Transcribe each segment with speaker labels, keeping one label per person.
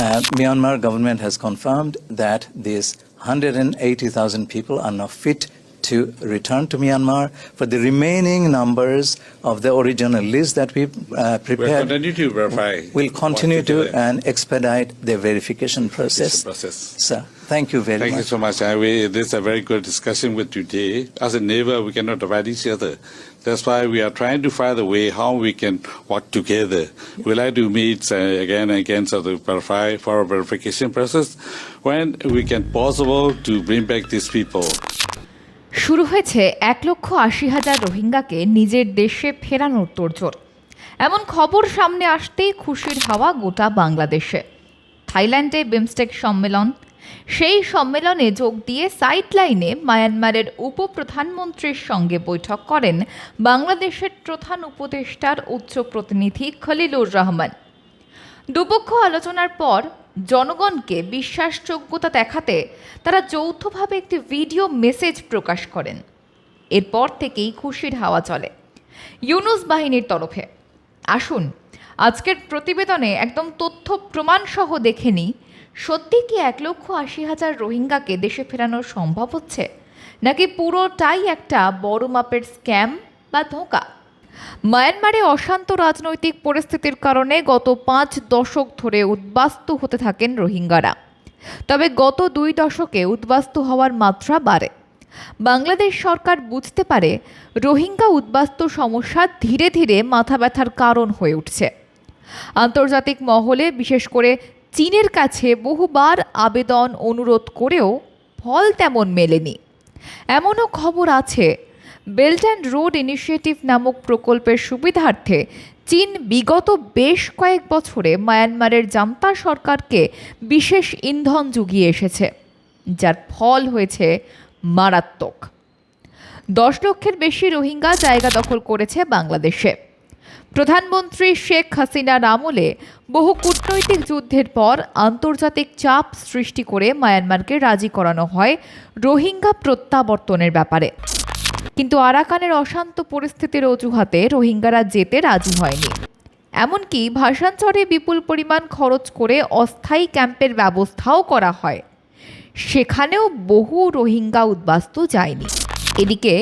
Speaker 1: Uh, Myanmar government has confirmed that these 180,000 people are now fit to return to Myanmar. For the remaining numbers of the original list that we uh,
Speaker 2: We'll
Speaker 1: prepared,
Speaker 2: continue to verify.
Speaker 1: we'll continue to and expedite the verification process.
Speaker 2: process.
Speaker 1: Sir, thank you very much.
Speaker 2: Thank you so much. Uh, we, this is a very good discussion with you today. As a neighbor, we cannot divide each other. That's why we are trying to find a way how we can work together. We like to meet uh, again and again so to verify for our verification process when we can possible to bring back these people.
Speaker 3: শুরু হয়েছে এক লক্ষ আশি হাজার রোহিঙ্গাকে নিজের দেশে ফেরানোর তোড়জোড়। এমন খবর সামনে আসতেই খুশির হাওয়া গোটা বাংলাদেশে। থাইল্যান্ডে বিমস্টেক সম্মেলন। সেই সম্মেলনে যোগ দিয়ে সাইড লাইনে মায়ানমারের উপপ্রধানমন্ত্রীর সঙ্গে বৈঠক করেন বাংলাদেশের প্রধান উপদেষ্টার উচ্চ প্রতিনিধি খলিলুর রহমান। দুপক্ষ আলোচনার পর জনগণকে বিশ্বাসযোগ্যতা দেখাতে তারা যৌথভাবে একটি ভিডিও মেসেজ প্রকাশ করেন। এরপর থেকেই খুশির হাওয়া চলে। ইউনুস বাহিনীর তরফে। আসুন, আজকের প্রতিবেদনে একদম তথ্য প্রমাণসহ দেখে নিই সত্যি কি এক লক্ষ আশি হাজার রোহিঙ্গাকে দেশে ফেরানো সম্ভব হচ্ছে? নাকি পুরোটাই একটা বড় মাপের স্ক্যাম বা ধোঁকা? মায়ানমারে অশান্ত রাজনৈতিক পরিস্থিতির কারণে গত পাঁচ দশক ধরে উদ্বাস্তু হতে থাকেন রোহিঙ্গারা। তবে গত দুই দশকে উদ্বাস্তু হওয়ার মাত্রা বাড়ে। বাংলাদেশ সরকার বুঝতে পারে রোহিঙ্গা উদ্বাস্তু সমস্যা ধীরে ধীরে মাথা ব্যথার কারণ হয়ে উঠছে। আন্তর্জাতিক মহলে বিশেষ করে চীনের কাছে বহুবার আবেদন অনুরোধ করেও ফল তেমন মেলেনি। এমনও খবর আছে বেল্ট অ্যান্ড রোড ইনিশিয়েটিভ নামক প্রকল্পের সুবিধার্থে চীন বিগত বেশ কয়েক বছরে মায়ানমারের জান্তা সরকারকে বিশেষ ইন্ধন জুগিয়ে এসেছে, যার ফল হয়েছে মারাত্মক। দশ লক্ষের বেশি রোহিঙ্গা জায়গা দখল করেছে বাংলাদেশে। প্রধানমন্ত্রী শেখ হাসিনার আমলে বহু কূটনৈতিক যুদ্ধের পর আন্তর্জাতিক চাপ সৃষ্টি করে মায়ানমারকে রাজি করানো হয় রোহিঙ্গা প্রত্যাবর্তনের ব্যাপারে। কিন্তু আরাকানের অশান্ত পরিস্থিতির অজুহাতে রোহিঙ্গারা যেতে রাজি হয়নি। এমনকি ভাষাঞ্চরে বিপুল পরিমাণ খরচ করে অস্থায়ী ক্যাম্পের ব্যবস্থাও করা হয়। সেখানেও বহু রোহিঙ্গা উদ্বাস্তু যায়নি। এদিকে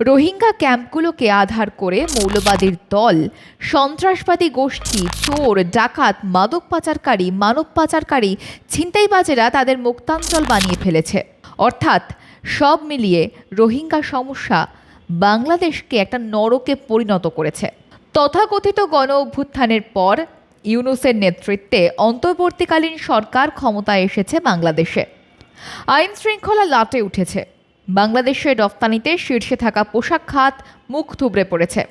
Speaker 3: রোহিঙ্গা ক্যাম্পগুলোকে আধার করে মৌলবাদীর দল, সন্ত্রাসবাদী গোষ্ঠী, চোর, ডাকাত, মাদক পাচারকারী, মানব পাচারকারী, ছিনতাইবাজেরা তাদের মুক্তাঞ্চল বানিয়ে ফেলেছে। অর্থাৎ সব মিলিয়ে রোহিঙ্গা সমস্যা বাংলাদেশকে একটা নরকে পরিণত করেছে। তথাকথিত গণ অভ্যুত্থানের পর ইউনুসের নেতৃত্বে অন্তর্বর্তীকালীন সরকার ক্ষমতায় এসেছে বাংলাদেশে। আইন শৃঙ্খলা লাটে উঠেছে। বাংলাদেশের রপ্তানিতে শীর্ষে থাকা পোশাক খাত মুখ থুবড়ে পড়েছে।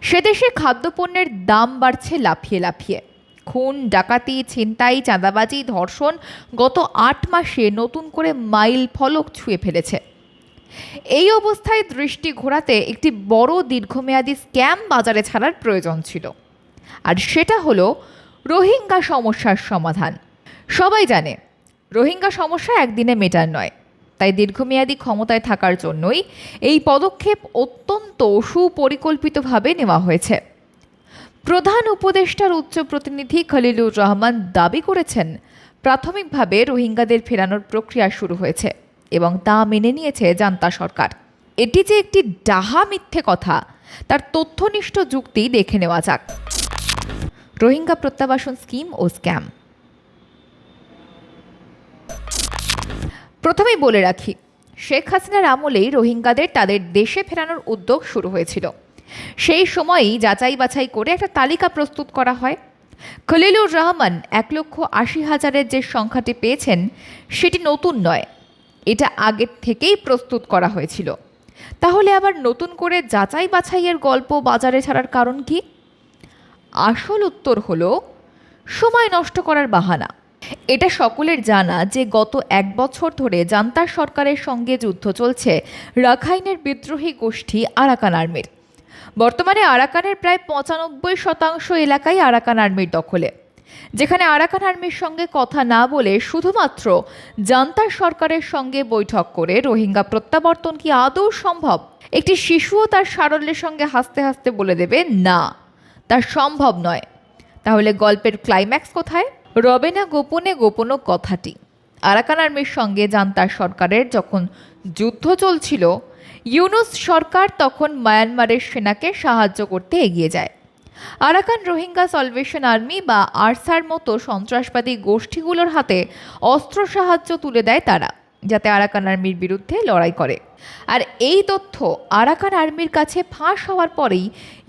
Speaker 3: সে দেশে খাদ্যপণ্যের দাম বাড়ছে লাফিয়ে লাফিয়ে। খুন, ডাকাতি, ছিনতাই, চাঁদাবাজি, ধর্ষণ গত আট মাসে নতুন করে মাইল ফলক ছুঁয়ে ফেলেছে। এই অবস্থায় দৃষ্টি ঘোরাতে একটি বড় দীর্ঘমেয়াদী স্ক্যাম বাজারে ছাড়ার প্রয়োজন ছিল। আর সেটা হলো রোহিঙ্গা সমস্যার সমাধান। সবাই জানে, রোহিঙ্গা সমস্যা একদিনে মেটার নয়। তাই দীর্ঘমেয়াদী ক্ষমতায় থাকার জন্যই এই পদক্ষেপ অত্যন্ত সুপরিকল্পিতভাবে নেওয়া হয়েছে। প্রধান উপদেষ্টার উচ্চ প্রতিনিধি খলিলুর রহমান দাবি করেছেন, প্রাথমিকভাবে রোহিঙ্গাদের ফেরানোর প্রক্রিয়া শুরু হয়েছে এবং তা মেনে নিয়েছে জান্তা সরকার। এটি যে একটি ডাহা মিথ্যে কথা, তার তথ্যনিষ্ঠ যুক্তি দেখে নেওয়া যাক। রোহিঙ্গা প্রত্যাবাসন স্কিম ও স্ক্যাম। প্রথমেই বলে রাখি, শেখ হাসিনার আমলেই রোহিঙ্গাদের তাদের দেশে ফেরানোর উদ্যোগ শুরু হয়েছিল। সেই সময়ই যাচাই বাছাই করে একটা তালিকা প্রস্তুত করা হয়। খলিলুর রহমান এক লক্ষ আশি হাজারের যে সংখ্যাটি পেয়েছেন, সেটি নতুন নয়। এটা আগের থেকেই প্রস্তুত করা হয়েছিল। তাহলে আবার নতুন করে যাচাই বাছাইয়ের গল্প বাজারে ছাড়ার কারণ কি? আসল উত্তর হলো, সময় নষ্ট করার বাহানা। এটা সকলের জানা যে গত এক বছর ধরে জান্তার সরকারের সঙ্গে যুদ্ধ চলছে রাখাইনের বিদ্রোহী গোষ্ঠী আরাকান আর্মির। বর্তমানে আরাকানের প্রায় পঁচানব্বই শতাংশ এলাকাই আরাকান আর্মির দখলে। যেখানে আরাকান আর্মির সঙ্গে কথা না বলে শুধুমাত্র জান্তার সরকারের সঙ্গে বৈঠক করে রোহিঙ্গা প্রত্যাবর্তন কি আদৌ সম্ভব? একটি শিশুও তার সারল্যের সঙ্গে হাসতে হাসতে বলে দেবে, না, তা সম্ভব নয়। তাহলে গল্পের ক্লাইম্যাক্স কোথায়? রবে না গোপনে গোপন কথাটি। আরাকান আর্মির সঙ্গে জান্তার সরকারের যখন যুদ্ধ চলছিল ইউনুস সরকার তখন মায়ানমারের সেনাকে সাহায্য করতে এগিয়ে যায়। আরাকান রোহিঙ্গা সলভেশন আর্মি বা আরসার মতো সন্ত্রাসবাদী গোষ্ঠীগুলোর হাতে অস্ত্র সাহায্য তুলে দেয় তারা, যাতে আরাকান আর্মির বিরুদ্ধে লড়াই করে। আর এই তথ্য আরাকান আর্মির কাছে ফাঁস হওয়ার পরেই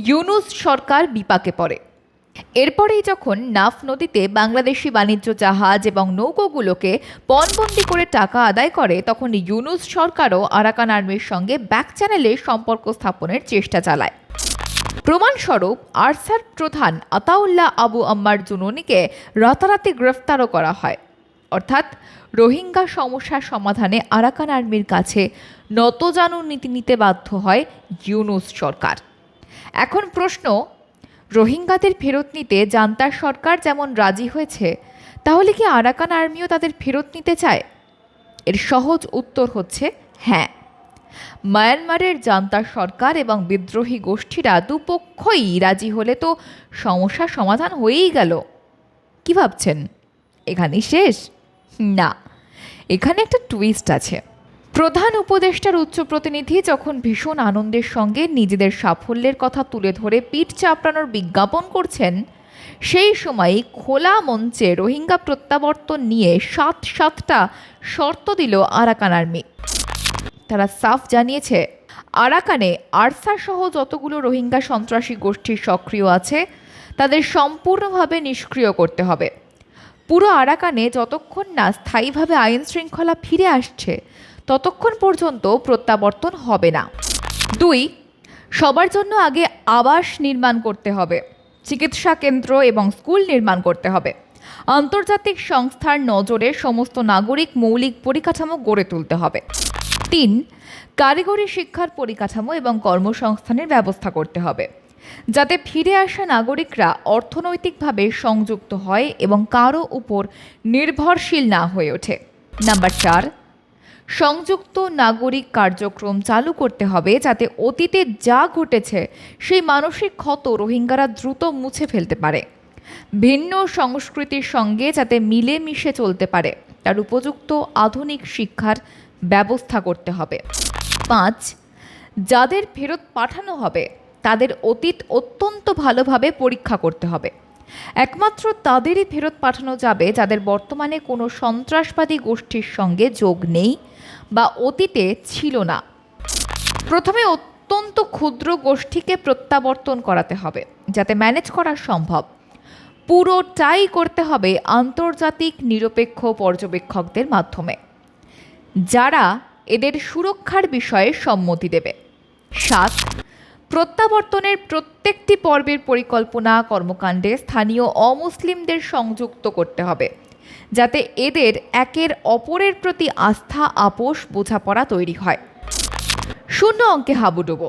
Speaker 3: ইউনুস সরকার বিপাকে পড়ে। এরপরেই যখন নাফ নদীতে বাংলাদেশি বাণিজ্য জাহাজ এবং নৌকোগুলোকে পণবন্দি করে টাকা আদায় করে, তখন ইউনুস সরকারও আরাকান আর্মির সঙ্গে ব্যাক চ্যানেলে সম্পর্ক স্থাপনের চেষ্টা চালায়। প্রমাণস্বরূপ, আরসার প্রধান আতাউল্লাহ আবু আম্মার জুনুনিকে রাতারাতি গ্রেফতারও করা হয়। অর্থাৎ, রোহিঙ্গা সমস্যার সমাধানে আরাকান আর্মির কাছে নতজানু নীতি নিতে বাধ্য হয় ইউনুস সরকার। এখন প্রশ্ন রোহিঙ্গাদের ফেরত নিতে জান্তার সরকার যেমন রাজি হয়েছে, তাহলে কি আরাকান আর্মিও তাদের ফেরত নিতে চায়? এর সহজ উত্তর হচ্ছে হ্যাঁ। মায়ানমারের জান্তার সরকার এবং বিদ্রোহী গোষ্ঠীরা দুপক্ষই রাজি হলে তো সমস্যার সমাধান হয়েই গেল। কি ভাবছেন? এখানেই শেষ? না। এখানে একটা টুইস্ট আছে। প্রধান উপদেষ্টার উচ্চ প্রতিনিধি যখন ভীষণ আনন্দের সঙ্গে নিজেদের সাফল্যের কথা তুলে ধরে পিঠ চাপড়ানোর বিজ্ঞাপন করছেন, সেই সময় খোলা মঞ্চে রোহিঙ্গা প্রত্যাবর্তন নিয়ে সাত সাতটা শর্ত দিল আরাকান আর্মি। তারা সাফ জানিয়েছে, আরাকানে আরসা সহ যতগুলো রোহিঙ্গা সন্ত্রাসী গোষ্ঠী সক্রিয় আছে, তাদের সম্পূর্ণভাবে নিষ্ক্রিয় করতে হবে। পুরো আরাকানে যতক্ষণ না স্থায়ীভাবে আইন শৃঙ্খলা ফিরে আসছে ততক্ষণ পর্যন্ত প্রত্যাবর্তন হবে না। দুই, সবার জন্য আগে আবাস নির্মাণ করতে হবে, চিকিৎসা কেন্দ্র এবং স্কুল নির্মাণ করতে হবে। আন্তর্জাতিক সংস্থার নজরে সমস্ত নাগরিক মৌলিক পরিকাঠামো গড়ে তুলতে হবে। তিন, কারিগরি শিক্ষার পরিকাঠামো এবং কর্মসংস্থানের ব্যবস্থা করতে হবে, যাতে ফিরে আসা নাগরিকরা অর্থনৈতিকভাবে সংযুক্ত হয় এবং কারও উপর নির্ভরশীল না হয়ে ওঠে। নাম্বার চার সংযুক্ত নাগরিক কার্যক্রম চালু করতে হবে যাতে অতীতে যা ঘটেছে সেই মানসিক ক্ষত রোহিঙ্গারা দ্রুত মুছে ফেলতে পারে। ভিন্ন সংস্কৃতির সঙ্গে যাতে মিলেমিশে চলতে পারে, তার উপযুক্ত আধুনিক শিক্ষার ব্যবস্থা করতে হবে। পাঁচ, যাদের ফেরত পাঠানো হবে, তাদের অতীত অত্যন্ত ভালোভাবে পরীক্ষা করতে হবে। একমাত্র তাদেরই ফেরত পাঠানো যাবে যাদের বর্তমানে কোনো সন্ত্রাসবাদী গোষ্ঠীর সঙ্গে যোগ নেই বা অতীতে ছিল না। প্রথমে অত্যন্ত ক্ষুদ্র গোষ্ঠীকে প্রত্যাবর্তন করাতে হবে, যাতে ম্যানেজ করা সম্ভব। পুরোটাই করতে হবে আন্তর্জাতিক নিরপেক্ষ পর্যবেক্ষকদের মাধ্যমে, যারা এদের সুরক্ষার বিষয়ে সম্মতি দেবে। সাত প্রত্যাবর্তনের প্রত্যেকটি পর্বের পরিকল্পনা কর্মকাণ্ডে স্থানীয় অমুসলিমদের সংযুক্ত করতে হবে, যাতে এদের একের অপরের প্রতি আস্থা, আপোষ, বোঝাপড়া তৈরি হয়। শূন্য অঙ্কে হাবুডুবো।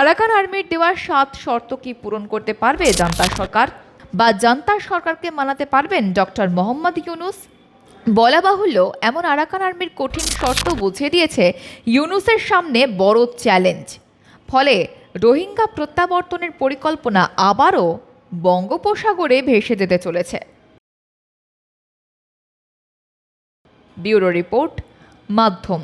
Speaker 3: আরাকান আর্মির দেওয়া সাত শর্ত কি পূরণ করতে পারবে জান্তা সরকার? বা জান্তা সরকারকে মানাতে পারবেন ডক্টর মোহাম্মদ ইউনুস? বলা বাহুল্য, এমন আরাকান আর্মির কঠিন শর্ত বুঝিয়ে দিয়েছে ইউনুসের সামনে বড় চ্যালেঞ্জ। ফলে রোহিঙ্গা প্রত্যাবর্তনের পরিকল্পনা আবারও বঙ্গোপসাগরে ভেসে যেতে চলেছে। ব্যুরো রিপোর্ট মাধ্যম।